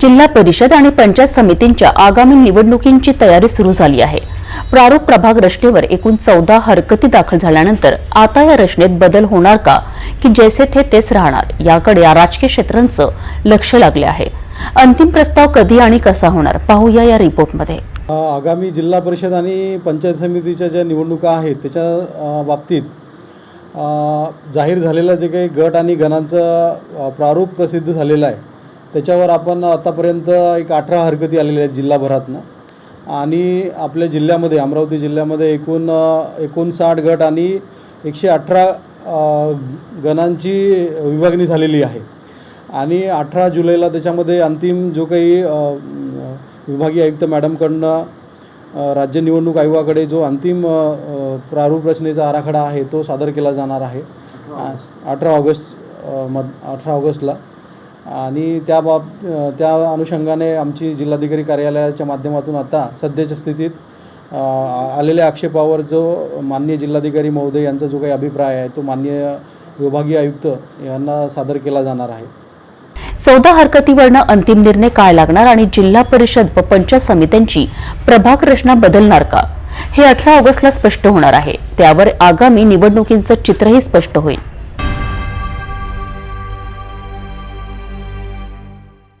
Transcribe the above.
जिल्हा परिषद आणि पंचायत समितींच्या आगामी निवडणुकींची तयारी सुरू झाली आहे. प्रारूप प्रभाग रचनेवर एकूण चौदा हरकती दाखल झाल्यानंतर आता या रचनेत बदल होणार का? की जैसे थे तेच राहणार? याकडे या राजकीय क्षेत्रांचं लक्ष लागले आहे. अंतिम प्रस्ताव कधी आणि कसा होणार? पाहूया या रिपोर्टमध्ये. आगामी जिल्हा परिषद आणि पंचायत समितीच्या ज्या निवडणुका आहेत त्याच्या बाबतीत जाहीर झालेलं जे काही गट आणि गणांचं प्रारूप प्रसिद्ध झालेलं आहे त्याच्यावर आपण आतापर्यंत एक अठरा हरकती आलेल्या आहेत जिल्हाभरातनं. आणि आपल्या जिल्ह्यामध्ये अमरावती जिल्ह्यामध्ये एकूण एकोणसाठ गट आणि एकशे अठरा गणांची विभागणी झालेली आहे. आणि अठरा जुलैला त्याच्यामध्ये अंतिम जो काही विभागीय आयुक्त मॅडमकडनं राज्य निवडणूक आयोगाकडे जो अंतिम प्रारूप रचनेचा आराखडा आहे तो सादर केला जाणार आहे. अठरा ऑगस्ट. मध अठरा ऑगस्टला. आणि त्या बाब त्या अनुषंगाने आमची जिल्हाधिकारी कार्यालयाच्या माध्यमातून आता सध्याच्या स्थितीत आलेल्या आक्षेपावर जो माननीय जिल्हाधिकारी महोदय यांचा जो काही अभिप्राय आहे तो माननीय विभागीय आयुक्त यांना सादर केला जाणार आहे. चौदा हरकतीवरनं अंतिम निर्णय काय लागणार आणि जिल्हा परिषद व पंचायत समित्यांची प्रभाग रचना बदलणार का? हे अठरा ऑगस्टला स्पष्ट होणार आहे. त्यावर आगामी निवडणुकींचं चित्रही स्पष्ट होईल.